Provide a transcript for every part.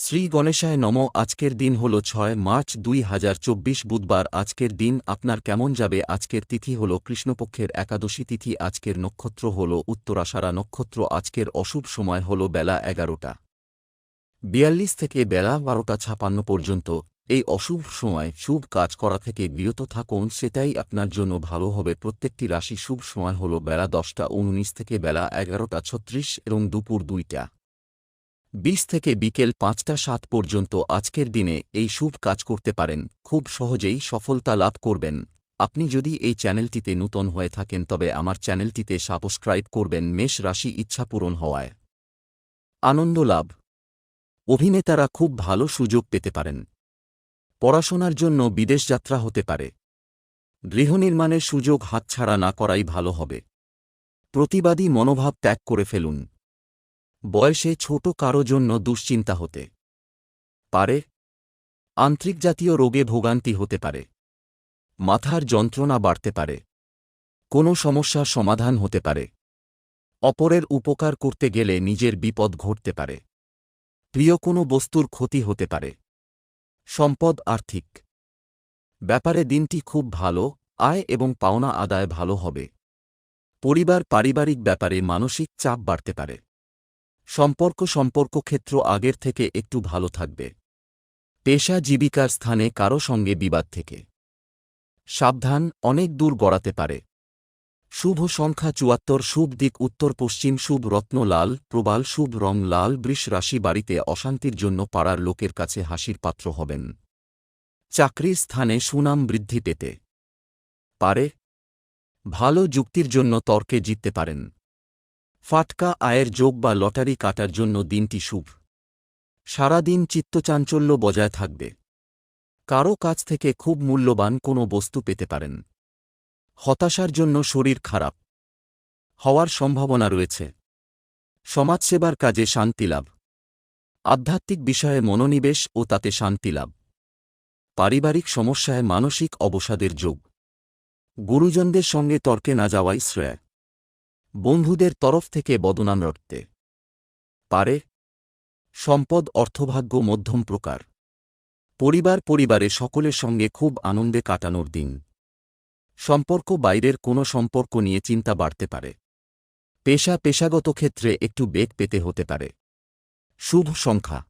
শ্রী গণেশায় নম, আজকের দিন হল ছয় মার্চ দুই হাজার চব্বিশ, বুধবার আজকের দিন আপনার কেমন যাবে? আজকের তিথি হল কৃষ্ণপক্ষের একাদশী তিথি, আজকের নক্ষত্র হল উত্তরাষাঢ়া নক্ষত্র, আজকের অশুভ সময় হল বেলা এগারোটা। বিয়াল্লিশ থেকে বেলা বারোটা ছাপান্ন পর্যন্ত এই অশুভ সময়, শুভ কাজ করা থেকে বিরত থাকুন, সেটাই আপনার জন্য ভালো হবে। প্রত্যেকটি রাশি শুভ সময় হল বেলা দশটা, উননিশ থেকে বেলা এগারোটা ছত্রিশ এবং দুপুর দুইটা। বিশ থেকে বিকেল পাঁচটা সাত পর্যন্ত আজকের দিনে এই শুভ কাজ করতে পারেন, খুব সহজেই সফলতা লাভ করবেন। আপনি যদি এই চ্যানেলটিতে নূতন হয়ে থাকেন তবে আমার চ্যানেলটিতে সাবস্ক্রাইব করবেন মেষ রাশি ইচ্ছা পূরণ হওয়ায়। আনন্দ লাভ। অভিনেতারা খুব ভালো সুযোগ পেতে পারেন। পড়াশোনার জন্য বিদেশ যাত্রা হতে পারে। গৃহনির্মাণের সুযোগ হাতছাড়া না করাই ভালো হবে। প্রতিবাদী মনোভাব ত্যাগ করে ফেলুন। বয়সে ছোট কারও জন্য দুশ্চিন্তা হতে পারে। আন্ত্রিক জাতীয় রোগে ভোগান্তি হতে পারে। মাথার যন্ত্রণা বাড়তে পারে। কোনো সমস্যার সমাধান হতে পারে। অপরের উপকার করতে গেলে নিজের বিপদ ঘটতে পারে। প্রিয় কোনো বস্তুর ক্ষতি হতে পারে। সম্পদ আর্থিক। ব্যাপারে দিনটি খুব ভালো, আয় এবং পাওনা আদায় ভালো হবে। পরিবার পারিবারিক ব্যাপারে মানসিক চাপ বাড়তে পারে। সম্পর্ক সম্পর্ক ক্ষেত্র আগের থেকে একটু ভালো থাকবে। পেশা জীবিকার স্থানে কারও সঙ্গে বিবাদ থেকে। সাবধান, অনেক দূর গড়াতে পারে। শুভ সংখ্যা চুয়াত্তর, শুভ দিক উত্তর পশ্চিম, শুভ রত্ন লাল, প্রবাল, শুভ রং লাল, বৃষ রাশি বাড়িতে অশান্তির জন্য পাড়ার লোকের কাছে হাসির পাত্র হবেন। চাকরির স্থানে সুনাম বৃদ্ধি পেতে পারে। ভালো যুক্তির জন্য তর্কে জিততে পারেন। ফাটকা, আয়ের যোগ বা লটারি কাটার জন্য দিনটি শুভ। সারাদিন চিত্তচাঞ্চল্য বজায় থাকবে। কারও কাছ থেকে খুব মূল্যবান কোনো বস্তু পেতে পারেন। হতাশার জন্য শরীর খারাপ। হওয়ার সম্ভাবনা রয়েছে। সমাজসেবার কাজে শান্তিলাভ আধ্যাত্মিক বিষয়ে মনোনিবেশ ও তাতে শান্তিলাভ পারিবারিক সমস্যায় মানসিক অবসাদের যোগ। গুরুজনদের সঙ্গে তর্কে না যাওয়াই শ্রেয়। বন্ধুদের তরফ থেকে বদনাম রটতে পারে। সম্পদ, অর্থভাগ্য, মধ্যম প্রকার। পরিবার পরিবারে সকলের সঙ্গে খুব আনন্দে কাটানোর দিন। সম্পর্ক বাইরের কোনো সম্পর্ক নিয়ে চিন্তা বাড়তে পারে। পেশা পেশাগত ক্ষেত্রে একটু বেগ পেতে হতে পারে। শুভ সংখ্যা।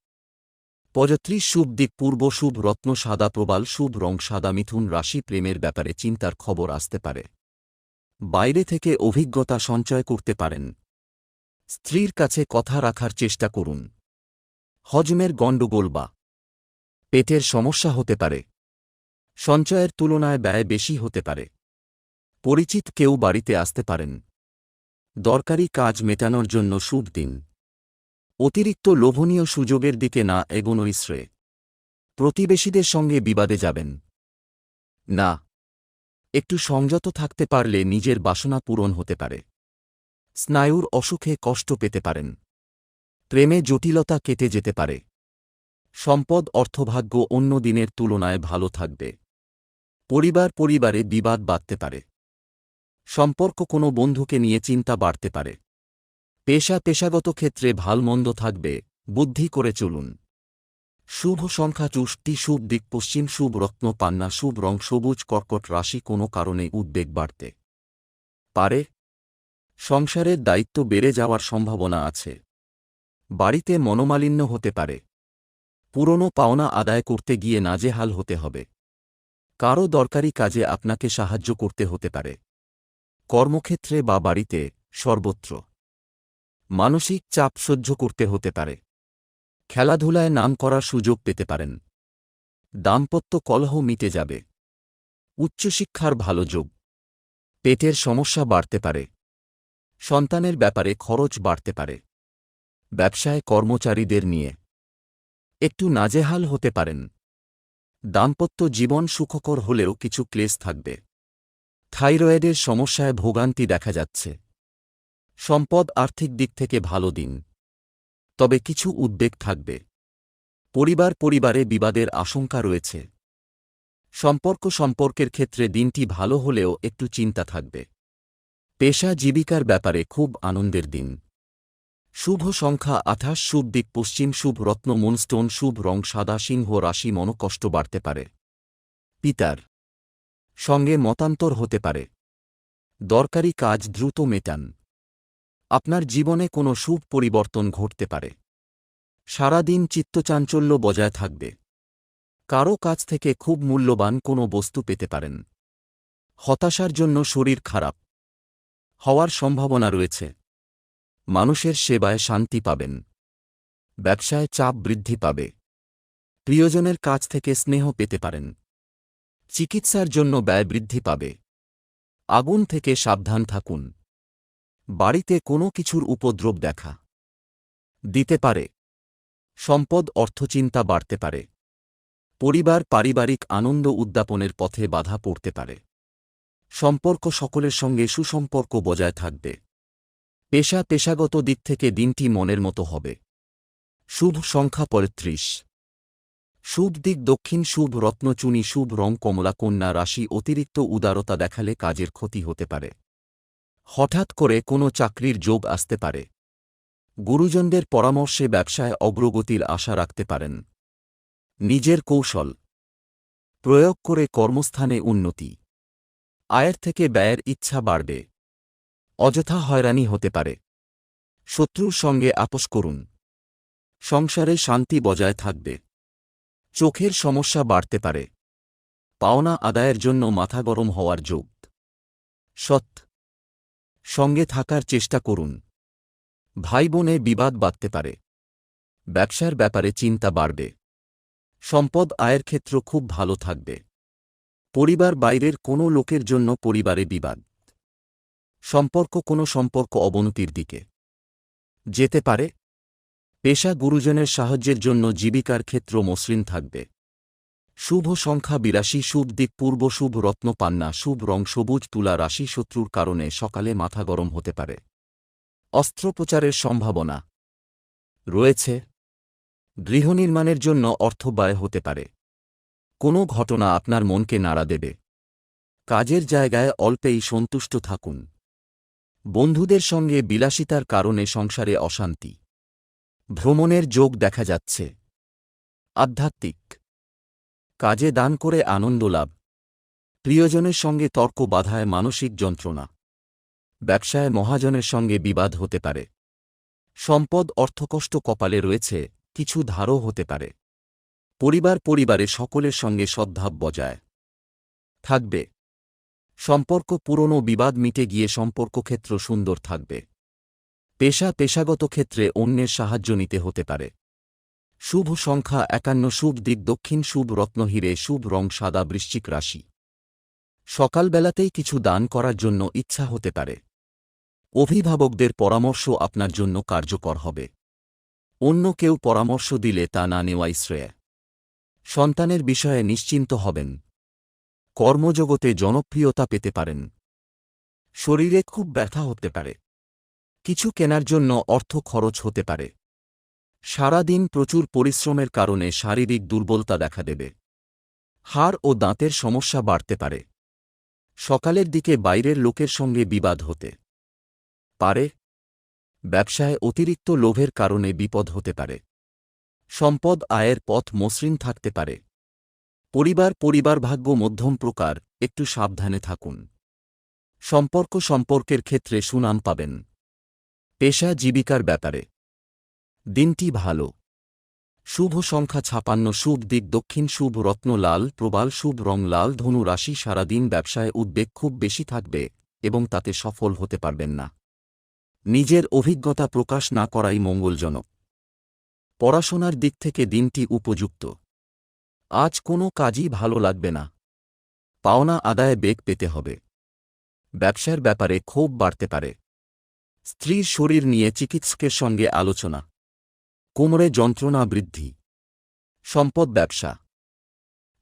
পঁয়ত্রিশ শুভ দিক পূর্ব শুভ রত্ন সাদা প্রবাল শুভ রং সাদা মিথুন রাশি প্রেমের ব্যাপারে চিন্তার খবর আসতে পারে। বাইরে থেকে অভিজ্ঞতা সঞ্চয় করতে পারেন। স্ত্রীর কাছে কথা রাখার চেষ্টা করুন। হজমের গণ্ডগোল বা পেটের সমস্যা হতে পারে। সঞ্চয়ের তুলনায় ব্যয় বেশি হতে পারে। পরিচিত কেউ বাড়িতে আসতে পারেন। দরকারি কাজ মেটানোর জন্য শুভ দিন। অতিরিক্ত লোভনীয় সুযোগের দিকে না এগোনোই শ্রেয়। প্রতিবেশীদের সঙ্গে বিবাদে যাবেন। না একটু সংযত থাকতে পারলে নিজের বাসনা পূরণ হতে পারে। স্নায়ুর অসুখে কষ্ট পেতে পারেন। প্রেমে জটিলতা কেটে যেতে পারে। সম্পদ, অর্থভাগ্য অন্য দিনের তুলনায় ভালো থাকবে। পরিবার পরিবারে বিবাদ বাড়তে পারে। সম্পর্ক কোনো বন্ধুকে নিয়ে চিন্তা বাড়তে পারে। পেশা পেশাগত ক্ষেত্রে ভালমন্দ থাকবে, বুদ্ধি করে চলুন। শুভ সংখ্যা চুষ্টি, শুভ দিক পশ্চিম, শুভ রত্ন পান্না, শুভ রং সবুজ, কর্কট রাশি কোনো কারণে উদ্বেগ বাড়তে পারে। সংসারের দায়িত্ব বেড়ে যাওয়ার সম্ভাবনা আছে। বাড়িতে মনোমালিন্য হতে পারে। পুরনো পাওনা আদায় করতে গিয়ে নাজেহাল হতে হবে। কারও দরকারি কাজে আপনাকে সাহায্য করতে হতে পারে। কর্মক্ষেত্রে বা বাড়িতে সর্বত্র মানসিক চাপ সহ্য করতে হতে পারে। খেলাধুলায় নাম করার সুযোগ পেতে পারেন। দাম্পত্য কলহ মিটে যাবে। উচ্চশিক্ষার ভালো যোগ। পেটের সমস্যা বাড়তে পারে। সন্তানের ব্যাপারে খরচ বাড়তে পারে। ব্যবসায় কর্মচারীদের নিয়ে। একটু নাজেহাল হতে পারেন। দাম্পত্য জীবন সুখকর হলেও কিছু ক্লেশ থাকবে। থাইরয়েডের সমস্যায় ভোগান্তি দেখা যাচ্ছে। সম্পদ আর্থিক দিক থেকে ভালো দিন। তবে কিছু উদ্বেগ থাকবে। পরিবার পরিবারে বিবাদের আশঙ্কা রয়েছে। সম্পর্ক সম্পর্কের ক্ষেত্রে দিনটি ভালো হলেও একটু চিন্তা থাকবে। পেশা জীবিকার ব্যাপারে খুব আনন্দের দিন। শুভ সংখ্যা আঠাশ, শুভ দিক পশ্চিম, শুভ রত্ন, মুনস্টোন, শুভ রং সাদা, সিংহ রাশি, মনকষ্ট বাড়তে পারে। পিতার সঙ্গে মতান্তর হতে পারে। দরকারি কাজ দ্রুত মেটান। আপনার জীবনে কোনো শুভ পরিবর্তন ঘটতে পারে। সারাদিন চিত্তচাঞ্চল্য বজায় থাকবে। কারও কাছ থেকে খুব মূল্যবান কোনো বস্তু পেতে পারেন। হতাশার জন্য শরীর খারাপ। হওয়ার সম্ভাবনা রয়েছে। মানুষের সেবায় শান্তি পাবেন। ব্যবসায় চাপ বৃদ্ধি পাবে। প্রিয়জনের কাছ থেকে স্নেহ পেতে পারেন। চিকিৎসার জন্য ব্যয় বৃদ্ধি পাবে। আগুন থেকে সাবধান থাকুন। বাড়িতে কোনো কিছুর উপদ্রব দেখা। দিতে পারে। সম্পদ, অর্থচিন্তা বাড়তে পারে। পরিবার, পারিবারিক আনন্দ উদ্যাপনের পথে বাধা পড়তে পারে। সম্পর্ক সকলের সঙ্গে সুসম্পর্ক বজায় থাকবে। পেশা, পেশাগত দিক থেকে দিনটি মনের মতো হবে। শুভ সংখ্যা পঁয়ত্রিশ। শুভ দিক দক্ষিণ, শুভ রত্নচুনি, শুভ রং কমলা, কন্যা, রাশি, অতিরিক্ত উদারতা দেখালে কাজের ক্ষতি হতে পারে। হঠাৎ করে কোনো চাকরির যোগ আসতে পারে। গুরুজনদের পরামর্শে ব্যবসায় অগ্রগতির আশা রাখতে পারেন। নিজের কৌশল। প্রয়োগ করে কর্মস্থানে উন্নতি। আয়ের থেকে ব্যয়ের ইচ্ছা বাড়বে। অযথা হয়রানি হতে পারে। শত্রুর সঙ্গে আপোষ করুন। সংসারে শান্তি বজায় থাকবে। চোখের সমস্যা বাড়তে পারে। পাওনা আদায়ের জন্য মাথা গরম হওয়ার যোগ। সৎ সঙ্গে থাকার চেষ্টা করুন। ভাই বোনে বিবাদ বাঁধতে পারে। ব্যবসার ব্যাপারে চিন্তা বাড়বে। সম্পদ আয়ের ক্ষেত্র খুব ভালো থাকবে। পরিবার বাইরের কোনো লোকের জন্য পরিবারে বিবাদ। সম্পর্ক কোনো সম্পর্ক অবনতির দিকে। যেতে পারে। পেশা গুরুজনের সাহায্যের জন্য জীবিকার ক্ষেত্র মসৃণ থাকবে। শুভ সংখ্যা বিরাশি শুভ দিক পূর্ব শুভ রত্ন পান্না শুভ রং সবুজ তুলা রাশি শত্রুর কারণে সকালে মাথা গরম হতে পারে। অস্ত্রোপচারের সম্ভাবনা। রয়েছে। গৃহনির্মাণের জন্য অর্থ ব্যয় হতে পারে। কোনো ঘটনা আপনার মনকে নাড়া দেবে। কাজের জায়গায় অল্পেই সন্তুষ্ট থাকুন। বন্ধুদের সঙ্গে বিলাসিতার কারণে সংসারে অশান্তি। ভ্রমণের যোগ দেখা যাচ্ছে। আধ্যাত্মিক। কাজে দান করে আনন্দ লাভ। প্রিয়জনের সঙ্গে তর্ক বাধায় মানসিক যন্ত্রণা। ব্যবসায় মহাজনের সঙ্গে বিবাদ হতে পারে। সম্পদ অর্থকষ্ট কপালে রয়েছে, কিছু ধারও হতে পারে। পরিবার পরিবারে সকলের সঙ্গে সদ্ভাব বজায়। থাকবে। সম্পর্ক পুরনো বিবাদ মিটে গিয়ে সম্পর্ক ক্ষেত্র সুন্দর থাকবে। পেশা পেশাগত ক্ষেত্রে অন্যের সাহায্য নিতে হতে পারে। শুভ সংখ্যা একান্ন, শুভ দিক দক্ষিণ, শুভ রত্নহীরে শুভ রং সাদা, বৃশ্চিক রাশি। সকালবেলাতেই কিছু দান করার জন্য ইচ্ছা হতে পারে। অভিভাবকদের পরামর্শ আপনার জন্য কার্যকর হবে। অন্য কেউ পরামর্শ দিলে তা না নেওয়াই শ্রেয়। সন্তানের বিষয়ে নিশ্চিন্ত হবেন। কর্মজগতে জনপ্রিয়তা পেতে পারেন। শরীরে খুব ব্যথা হতে পারে। কিছু কেনার জন্য অর্থ খরচ হতে পারে। সারাদিন প্রচুর পরিশ্রমের কারণে শারীরিক দুর্বলতা দেখা দেবে। হাড় ও দাঁতের সমস্যা বাড়তে পারে। সকালের দিকে বাইরের লোকের সঙ্গে বিবাদ হতে পারে। ব্যবসায় অতিরিক্ত লোভের কারণে বিপদ হতে পারে। সম্পদ আয়ের পথ মসৃণ থাকতে পারে। পরিবার পরিবার ভাগ্য মধ্যম প্রকার, একটু সাবধানে থাকুন। সম্পর্ক সম্পর্কের ক্ষেত্রে সুনাম পাবেন। পেশা জীবিকার ব্যাপারে। দিনটি ভালো। শুভ সংখ্যা ছাপান্ন, শুভ দিক দক্ষিণ, শুভ রত্ন লাল প্রবাল, শুভ রং লাল ধনু রাশি সারাদিন ব্যবসায় উদ্বেগ খুব বেশি থাকবে এবং তাতে সফল হতে পারবেন না। নিজের অভিজ্ঞতা প্রকাশ না করাই মঙ্গলজনক। পড়াশোনার দিক থেকে দিনটি উপযুক্ত। আজ কোনো কাজই ভালো লাগবে না। পাওনা আদায়ে বেগ পেতে হবে। ব্যবসার ব্যাপারে ক্ষোভ বাড়তে পারে। স্ত্রীর শরীর নিয়ে চিকিৎসকের সঙ্গে আলোচনা। কোমরে যন্ত্রণা বৃদ্ধি। সম্পদ ব্যবসা।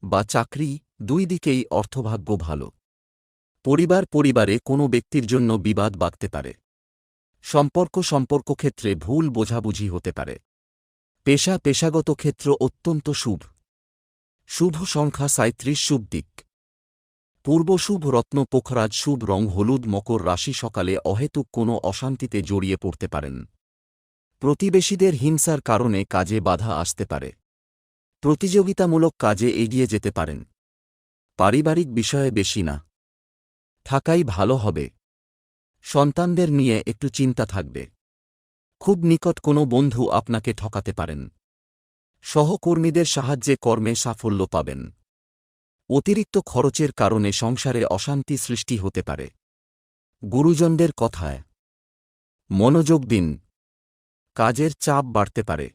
বা চাকরি দুই দিকেই অর্থভাগ্য ভালো। পরিবার পরিবারে কোনো ব্যক্তির জন্য বিবাদ বাঁধতে পারে। সম্পর্ক সম্পর্ক ক্ষেত্রে ভুল বোঝাবুঝি হতে পারে। পেশা পেশাগত ক্ষেত্র অত্যন্ত শুভ। শুভ সংখ্যা সাঁত্রিশ শুভ দিক। পূর্ব শুভ রত্ন পোখরাজ শুভ রং হলুদ মকর রাশি সকালে অহেতুক কোনো অশান্তিতে জড়িয়ে পড়তে পারেন। প্রতিবেশীদের হিংসার কারণে কাজে বাধা আসতে পারে। প্রতিযোগিতামূলক কাজে এগিয়ে যেতে পারেন। পারিবারিক বিষয়ে বেশি না। থাকাই ভালো হবে। সন্তানদের নিয়ে একটু চিন্তা থাকবে। খুব নিকট কোনো বন্ধু আপনাকে ঠকাতে পারেন। সহকর্মীদের সাহায্যে কর্মে সাফল্য পাবেন। অতিরিক্ত খরচের কারণে সংসারে অশান্তি সৃষ্টি হতে পারে। গুরুজনদের কথায়, মনোযোগ দিন। কাজের চাপ বাড়তে পারে।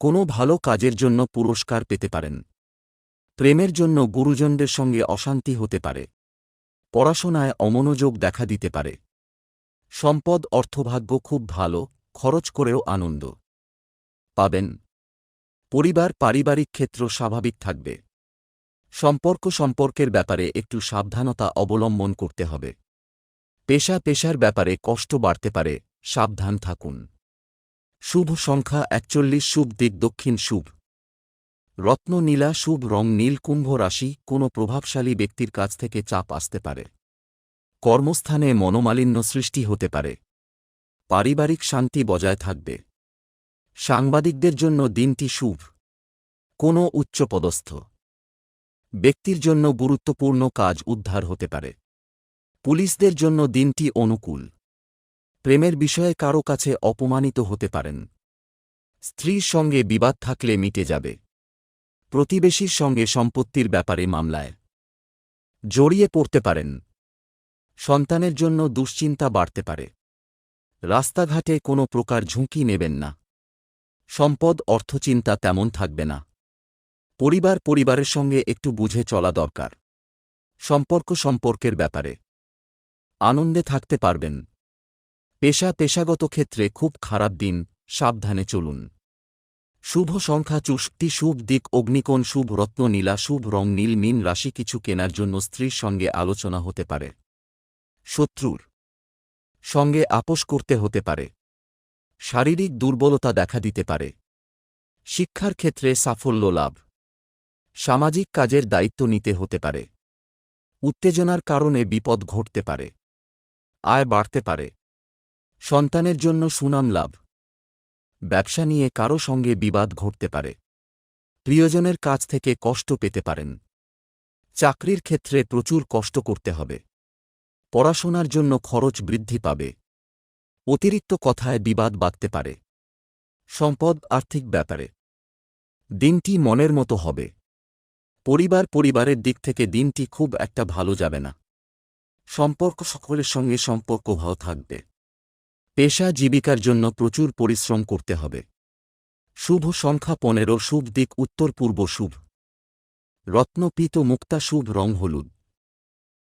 কোনো ভালো কাজের জন্য পুরস্কার পেতে পারেন। প্রেমের জন্য গুরুজনদের সঙ্গে অশান্তি হতে পারে। পড়াশোনায় অমনোযোগ দেখা দিতে পারে। সম্পদ, অর্থভাগ্য খুব ভালো, খরচ করেও আনন্দ পাবেন। পরিবার, পারিবারিক ক্ষেত্র স্বাভাবিক থাকবে। সম্পর্ক সম্পর্কের ব্যাপারে একটু সাবধানতা অবলম্বন করতে হবে। পেশা পেশার ব্যাপারে কষ্ট বাড়তে পারে, সাবধান থাকুন। শুভ সংখ্যা একচল্লিশ, শুভ দিক দক্ষিণ শুভ। রত্ন নীলা, শুভ রং নীল, কুম্ভ রাশি, কোনো প্রভাবশালী ব্যক্তির কাছ থেকে চাপ আসতে পারে। কর্মস্থানে মনোমালিন্য সৃষ্টি হতে পারে। পারিবারিক শান্তি বজায় থাকবে। সাংবাদিকদের জন্য দিনটি শুভ। কোনো উচ্চপদস্থ ব্যক্তির জন্য গুরুত্বপূর্ণ কাজ উদ্ধার হতে পারে। পুলিশদের জন্য দিনটি অনুকূল। প্রেমের বিষয়ে কারও কাছে অপমানিত হতে পারেন। স্ত্রীর সঙ্গে বিবাদ থাকলে মিটে যাবে। প্রতিবেশীর সঙ্গে সম্পত্তির ব্যাপারে মামলায় জড়িয়ে পড়তে পারেন। সন্তানের জন্য দুশ্চিন্তা বাড়তে পারে। রাস্তাঘাটে কোনো প্রকার ঝুঁকি নেবেন না। সম্পদ, অর্থচিন্তা তেমন থাকবে না। পরিবার পরিবারের সঙ্গে একটু বুঝে চলা দরকার। সম্পর্ক সম্পর্কের ব্যাপারে। আনন্দে থাকতে পারবেন। পেশা পেশাগত ক্ষেত্রে খুব খারাপ দিন, সাবধানে চলুন। শুভ সংখ্যা চুষ্টি, শুভ দিক, অগ্নিকোণ, শুভ রত্ন, নীলা, শুভ রং, নীল, মিন রাশি কিছু কেনার জন্য স্ত্রীর সঙ্গে আলোচনা হতে পারে। শত্রুর সঙ্গে আপোষ করতে হতে পারে। শারীরিক দুর্বলতা দেখা দিতে পারে। শিক্ষার ক্ষেত্রে সাফল্য লাভ। সামাজিক কাজের দায়িত্ব নিতে হতে পারে। উত্তেজনার কারণে বিপদ ঘটতে পারে। আয় বাড়তে পারে। সন্তানের জন্য সুনাম লাভ। ব্যবসা নিয়ে কারও সঙ্গে বিবাদ ঘটতে পারে। প্রিয়জনের কাছ থেকে কষ্ট পেতে পারেন। চাকরির ক্ষেত্রে প্রচুর কষ্ট করতে হবে। পড়াশোনার জন্য খরচ বৃদ্ধি পাবে। অতিরিক্ত কথায় বিবাদ বাঁধতে পারে। সম্পদ আর্থিক ব্যাপারে। দিনটি মনের মতো হবে। পরিবার পরিবারের দিক থেকে দিনটি খুব একটা ভালো যাবে না। সম্পর্ক সকলের সঙ্গে সম্পর্ক ভালো থাকবে। পেশা জীবিকার জন্য প্রচুর পরিশ্রম করতে হবে। শুভ সংখ্যা পনেরো, শুভ দিক, উত্তর পূর্ব শুভ। রত্নপিত মুক্তা, শুভ রং হলুদ।